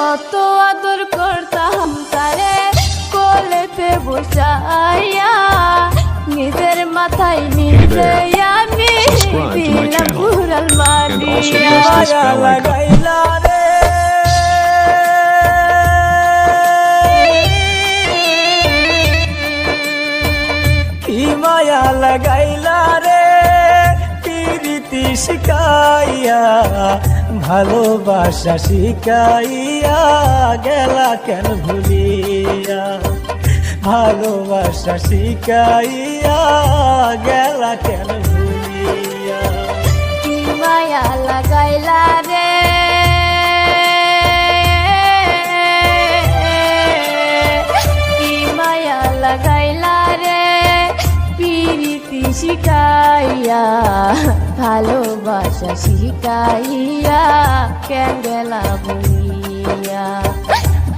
কত আদর করতাম তারে কোলেতে বসাইয়া নিজের মাথায় নিজে আমি দিলাম. পুরাল মারিয়া মায়া লাগাইলা রে। কি মায়া লাগাইলা রে প্রীতি শিকাইয়া ভালোবাসা শিকাইয়া গেলা কেন ভুলিয়া? ভালোবাসা শিকাইয়া গেলা কেন ভুলিয়া? লাগাইলা রে। লাগাইলা রে, পিরিতি শিখাইয়া। ভালোবাসা শিখাইয়া ক্যান্ডেলা বলিয়া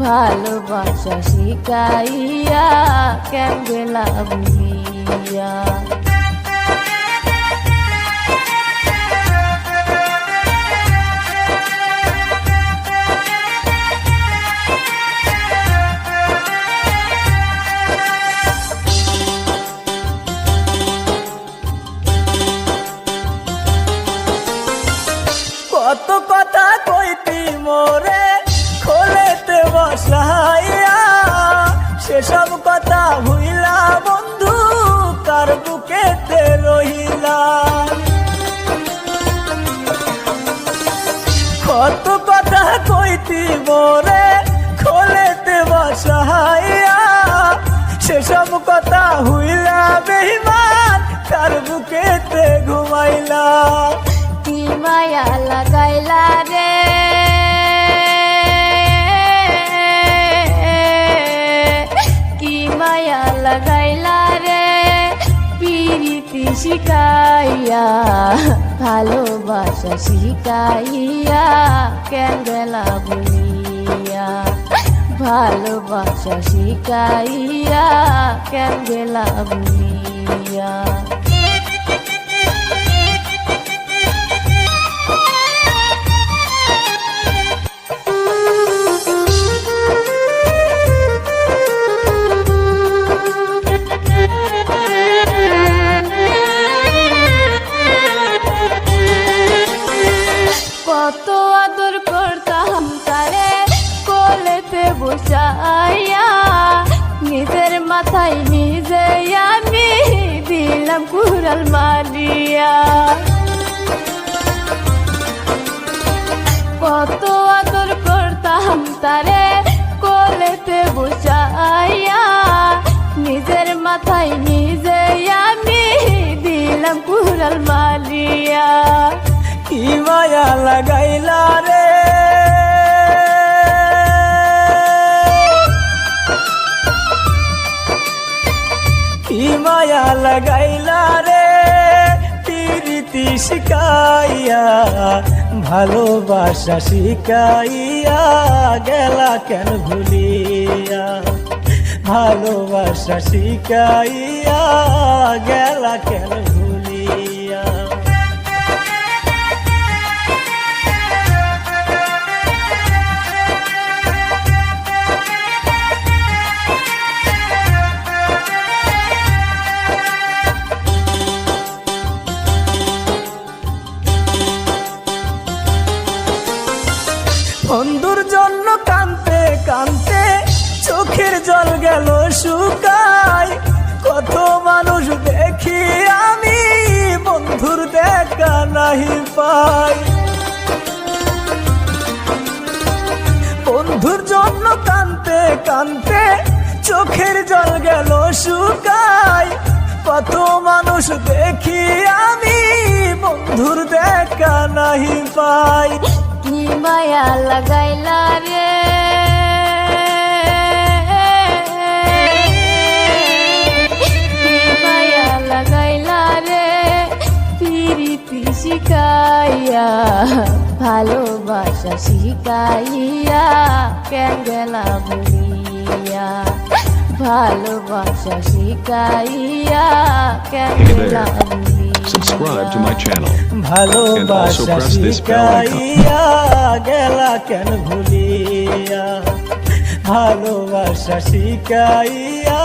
ভালোবাসা শিখাইয়া ক্যান্ডেলা বলিয়া কার বুকেতে ঘুমাইলা। কি মায়া লাগাইলা রে? কি মায়া লাগাইলা রে? পিরিতি শিখাইয়া, ভালোবাসা শিখাইয়া, ক্যান্ডেলা বলিয়া ভালোবাসা শিখাইয়া, ক্যান্ডেলা বলিয়া কত আদর করতাম তারে কোলেতে বসাইয়া। নিজের মাথায় নিজে আমি দিলাম কুড়াল মারিয়া। কত আদর করতাম তারে কোলেতে বসাইয়া। নিজের মাথায় নিজে আমি দিলাম কুড়াল মারিয়া। মায়া লাগাইলা রে। কি মায়া লাগাইলা রে, প্রীতি শিকাইয়া ভালোবাসা শিকাইয়া গেলা কেন ভুলিয়া? ভালোবাসা শিকাইয়া গেলা কেন ভুলিয়া? বন্ধুর জন্য কানতে কানতে চোখের জল গেল শুকাই কত মানুষ দেখি আমি, বন্ধুর দেখা নাহি পাই। বন্ধুর জন্য কানতে কানতে চোখের জল গেল শুকাই কত মানুষ দেখি আমি, বন্ধুর দেখা নাহি পাই। কি মায়া লাগাইলা রে। মায়া লাগাইলা রে। পিরিতি শিখাইয়া ভালোবাসা শিখাইয়া ক্যান্ডেলা বলিয়া। ভালোবাসা শিখাইয়া কেন Hey there. লাগলি Subscribe to my channel. ভালোবাসা press this bell icon. শিখাইয়া গেলা কেন ভুলিয়া ভালোবাসা শিখাইয়া